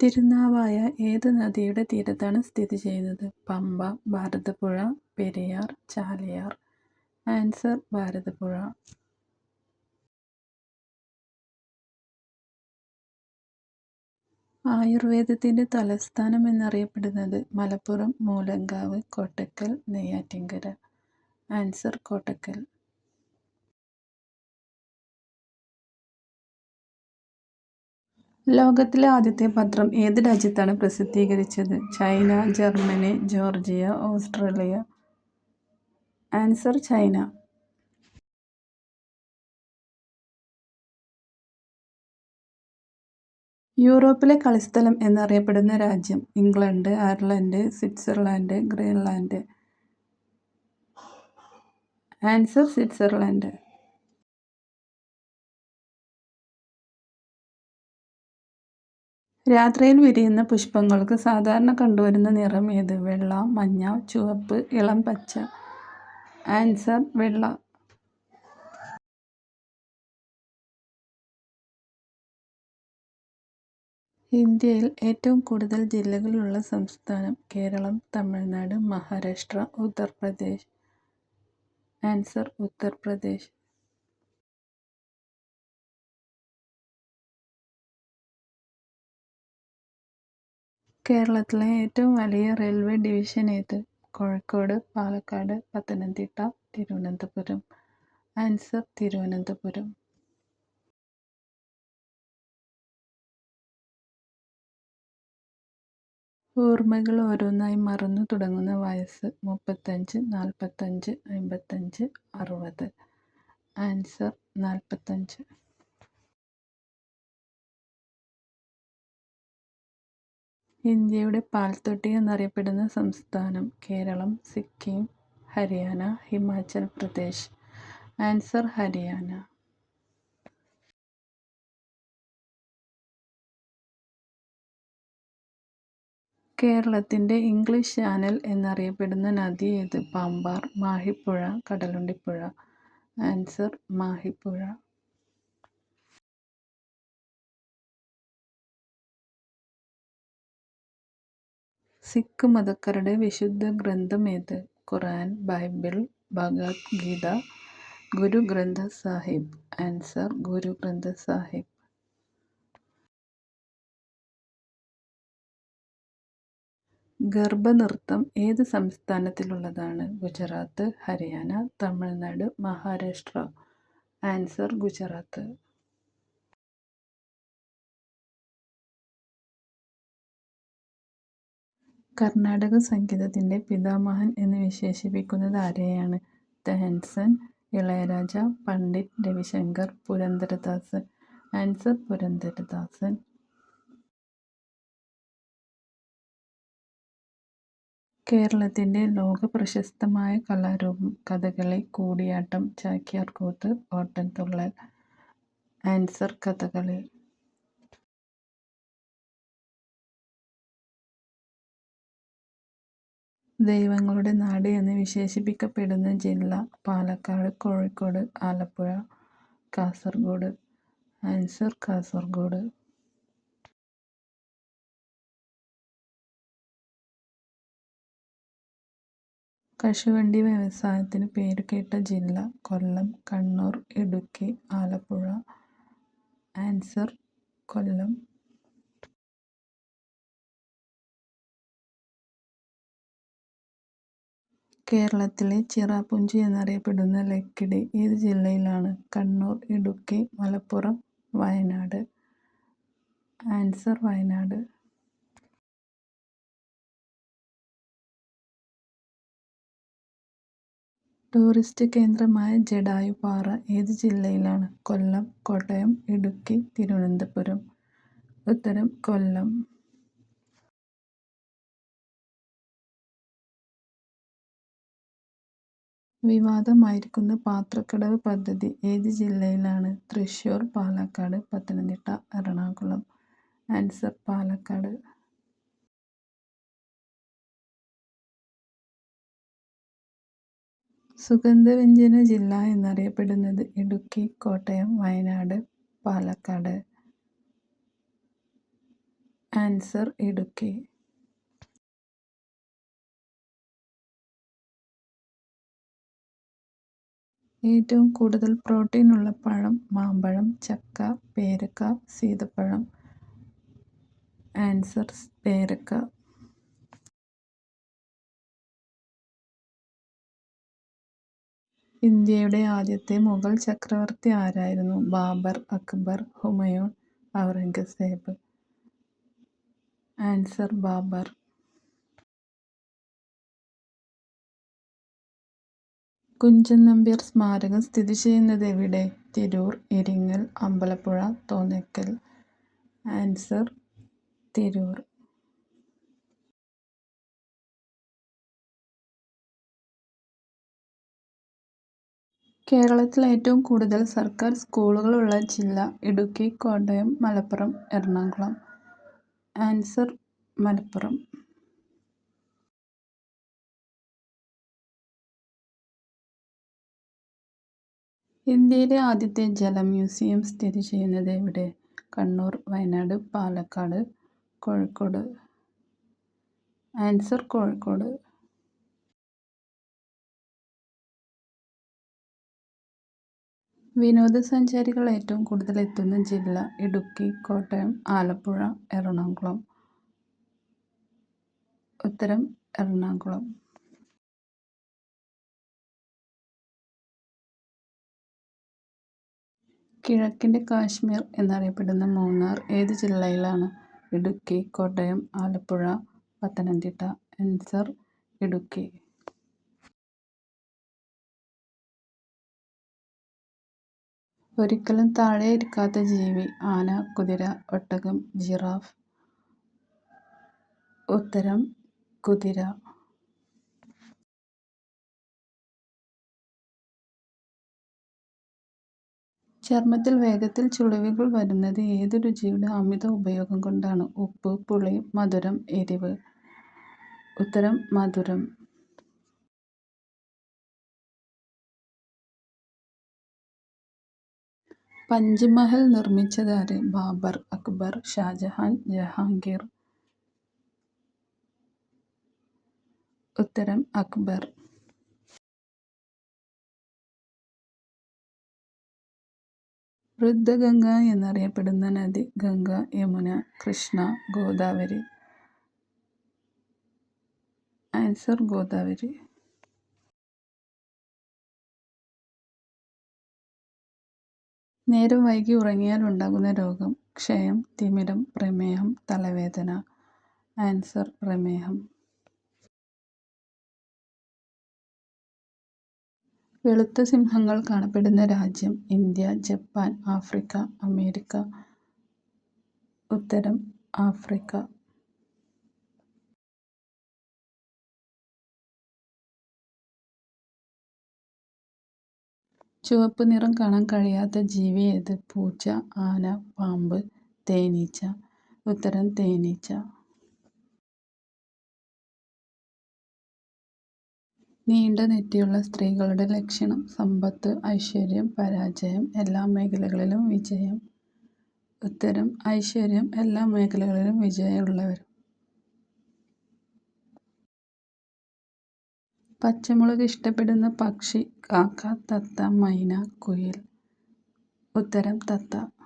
തിരുനാവായ ഏത് നദിയുടെ തീരത്താണ് സ്ഥിതി ചെയ്യുന്നത്? പമ്പ ഭാരതപ്പുഴ പെരിയാർ ചാലിയാർ. ആൻസർ ഭാരതപ്പുഴ. ആയുർവേദത്തിന്റെ തലസ്ഥാനം എന്നറിയപ്പെടുന്നത് മലപ്പുറം മൂലങ്കാവ് കോട്ടക്കൽ നെയ്യാറ്റിൻകര ആൻസർ കോട്ടക്കൽ. ലോകത്തിലെ ആദ്യത്തെ പത്രം ഏത് രാജ്യത്താണ് പ്രസിദ്ധീകരിച്ചത്? China Germany Georgia Australia. Answer China. യൂറോപ്പിലെ കളിസ്ഥലം എന്നറിയപ്പെടുന്ന രാജ്യം England Ireland Switzerland Greenland. Answer Switzerland. രാത്രിയിൽ വിരിയുന്ന പുഷ്പങ്ങൾക്ക് സാധാരണ കണ്ടുവരുന്ന നിറം ഏത്? വെള്ള മഞ്ഞ ചുവപ്പ് ഇളം പച്ച. ആൻസർ വെള്ള. ഇന്ത്യയിൽ ഏറ്റവും കൂടുതൽ ജില്ലകളുള്ള സംസ്ഥാനം കേരളം തമിഴ്നാട് മഹാരാഷ്ട്ര ഉത്തർപ്രദേശ്. ആൻസർ ഉത്തർപ്രദേശ്. കേരളത്തിലെ ഏറ്റവും വലിയ റെയിൽവേ ഡിവിഷൻ ഏത്? കോഴിക്കോട് പാലക്കാട് പത്തനംതിട്ട തിരുവനന്തപുരം. ആൻസർ തിരുവനന്തപുരം. ഓർമ്മകൾ ഓരോന്നായി മറന്നു തുടങ്ങുന്ന വയസ്സ് മുപ്പത്തഞ്ച് നാൽപ്പത്തഞ്ച് അമ്പത്തഞ്ച് അറുപത്. ആൻസർ നാൽപ്പത്തഞ്ച് ഇന്ത്യയുടെ പാൽത്തൊട്ടി എന്നറിയപ്പെടുന്ന സംസ്ഥാനം കേരളം സിക്കിം ഹരിയാന ഹിമാചൽ പ്രദേശ്. ആൻസർ ഹരിയാന. കേരളത്തിന്റെ ഇംഗ്ലീഷ് ചാനൽ എന്നറിയപ്പെടുന്ന നദി ഏത്? പാമ്പാർ മാഹിപ്പുഴ കടലുണ്ടിപ്പുഴ. ആൻസർ മാഹിപ്പുഴ. സിഖ് മതക്കാരുടെ വിശുദ്ധ ഗ്രന്ഥം ഏത്? ഖുറാൻ ബൈബിൾ ഭഗവത്ഗീത ഗുരു ഗ്രന്ഥ സാഹിബ്. ആൻസർ ഗുരു ഗ്രന്ഥ സാഹിബ്. ഗർഭനൃത്തം ഏത് സംസ്ഥാനത്തിലുള്ളതാണ്? ഗുജറാത്ത് ഹരിയാന തമിഴ്നാട് മഹാരാഷ്ട്ര. ആൻസർ ഗുജറാത്ത്. കർണാടക സംഗീതത്തിന്റെ പിതാമഹൻ എന്ന് വിശേഷിപ്പിക്കുന്നത് ആരെയാണ്? താൻസൻ ഇളയരാജ പണ്ഡിറ്റ് രവിശങ്കർ പുരന്ദരദാസൻ. ആൻസർ പുരന്ദരദാസൻ. കേരളത്തിന്റെ ലോക പ്രശസ്തമായ കലാരൂപം കഥകളി കൂടിയാട്ടം ചാക്യാർകൂത്ത് ഓട്ടൻതുള്ളൽ ആൻസർ കഥകളി. ദൈവങ്ങളുടെ നാട് എന്ന് വിശേഷിപ്പിക്കപ്പെടുന്ന ജില്ല പാലക്കാട് കോഴിക്കോട് ആലപ്പുഴ കാസർഗോഡ് ആൻസർ കാസർഗോഡ്. കശുവണ്ടി വ്യവസായത്തിന് പേരുകേട്ട ജില്ല കൊല്ലം കണ്ണൂർ ഇടുക്കി ആലപ്പുഴ ആൻസർ കൊല്ലം. കേരളത്തിലെ ചിറാപുഞ്ചി എന്നറിയപ്പെടുന്ന ലക്കിടി ഏത് ജില്ലയിലാണ്? കണ്ണൂർ ഇടുക്കി മലപ്പുറം വയനാട്. ആൻസർ വയനാട്. ടൂറിസ്റ്റ് കേന്ദ്രമായ ജടായുപാറ ഏത് ജില്ലയിലാണ്? കൊല്ലം കോട്ടയം ഇടുക്കി തിരുവനന്തപുരം. ഉത്തരം കൊല്ലം. വിവാദമായിരിക്കുന്ന പാത്രക്കടവ് പദ്ധതി ഏത് ജില്ലയിലാണ്? തൃശൂർ, പാലക്കാട് പത്തനംതിട്ട എറണാകുളം. ആൻസർ പാലക്കാട്. സുഗന്ധവ്യഞ്ജന ജില്ല എന്നറിയപ്പെടുന്നത് ഇടുക്കി കോട്ടയം വയനാട് പാലക്കാട്. ആൻസർ ഇടുക്കി. ഏറ്റവും കൂടുതൽ പ്രോട്ടീൻ ഉള്ള പഴം മാമ്പഴം ചക്ക പേരക്ക സീതപ്പഴം. ആൻസർ പേരക്ക. ഇന്ത്യയുടെ ആദ്യത്തെ മുഗൾ ചക്രവർത്തി ആരായിരുന്നു? ബാബർ അക്ബർ ഹുമയൂൺ ഔറംഗസേബ്. ആൻസർ ബാബർ. കുഞ്ചൻ നമ്പ്യാർ സ്മാരകം സ്ഥിതി ചെയ്യുന്നത് എവിടെ? തിരൂർ ഇരിങ്ങൽ അമ്പലപ്പുഴ തോന്നേക്കൽ. ആൻസർ തിരൂർ. കേരളത്തിൽ ഏറ്റവും കൂടുതൽ സർക്കാർ സ്കൂളുകളുള്ള ജില്ല ഇടുക്കി കോട്ടയം മലപ്പുറം എറണാകുളം. ആൻസർ മലപ്പുറം. ഇന്ത്യയിലെ ആദ്യത്തെ ജല മ്യൂസിയം സ്ഥിതി ചെയ്യുന്നത് എവിടെ? കണ്ണൂർ വയനാട് പാലക്കാട് കോഴിക്കോട്. ആൻസർ കോഴിക്കോട്. വിനോദസഞ്ചാരികൾ ഏറ്റവും കൂടുതൽ എത്തുന്ന ജില്ല ഇടുക്കി കോട്ടയം ആലപ്പുഴ എറണാകുളം. ഉത്തരം എറണാകുളം. കിഴക്കിന്റെ കാശ്മീർ എന്നറിയപ്പെടുന്ന മൂന്നാർ ഏത് ജില്ലയിലാണ്? ഇടുക്കി കോട്ടയം ആലപ്പുഴ പത്തനംതിട്ട ആൻസർ ഇടുക്കി. ഒരിക്കലും താഴെ ഇരിക്കാത്ത ജീവി ആന കുതിര ഒട്ടകം ജിറാഫ്. ഉത്തരം കുതിര. ചർമ്മത്തിൽ വേഗത്തിൽ ചുളിവുകൾ വരുന്നത് ഏത് രുചിയുടെ അമിത ഉപയോഗം കൊണ്ടാണ്? ഉപ്പ് പുളി മധുരം എരിവ്. ഉത്തരം മധുരം. പഞ്ച്മഹൽ നിർമ്മിച്ചതാര് ബാബർ അക്ബർ ഷാജഹാൻ ജഹാംഗീർ. ഉത്തരം അക്ബർ. വൃദ്ധഗംഗ എന്നറിയപ്പെടുന്ന നദി ഗംഗ യമുന കൃഷ്ണ ഗോദാവരി. ആൻസർ ഗോദാവരി. നേരം വൈകി ഉറങ്ങിയാൽ ഉണ്ടാകുന്ന രോഗം ക്ഷയം തിമിരം പ്രമേഹം തലവേദന. ആൻസർ പ്രമേഹം. വെളുത്ത സിംഹങ്ങൾ കാണപ്പെടുന്ന രാജ്യം ഇന്ത്യ ജപ്പാൻ ആഫ്രിക്ക അമേരിക്ക ഉത്തരം ആഫ്രിക്ക. ചുവപ്പ് നിറം കാണാൻ കഴിയാത്ത ജീവി ഏത്? പൂച്ച ആന പാമ്പ് തേനീച്ച. ഉത്തരം തേനീച്ച. നീണ്ട നെറ്റിയുള്ള സ്ത്രീകളുടെ ലക്ഷണം സമ്പത്ത് ഐശ്വര്യം പരാജയം എല്ലാ മേഖലകളിലും വിജയം. ഉത്തരം ഐശ്വര്യം എല്ലാ മേഖലകളിലും വിജയമുള്ളവർ. പച്ചമുളക് ഇഷ്ടപ്പെടുന്ന പക്ഷി കാക്ക തത്ത മൈന കുയിൽ. ഉത്തരം തത്ത.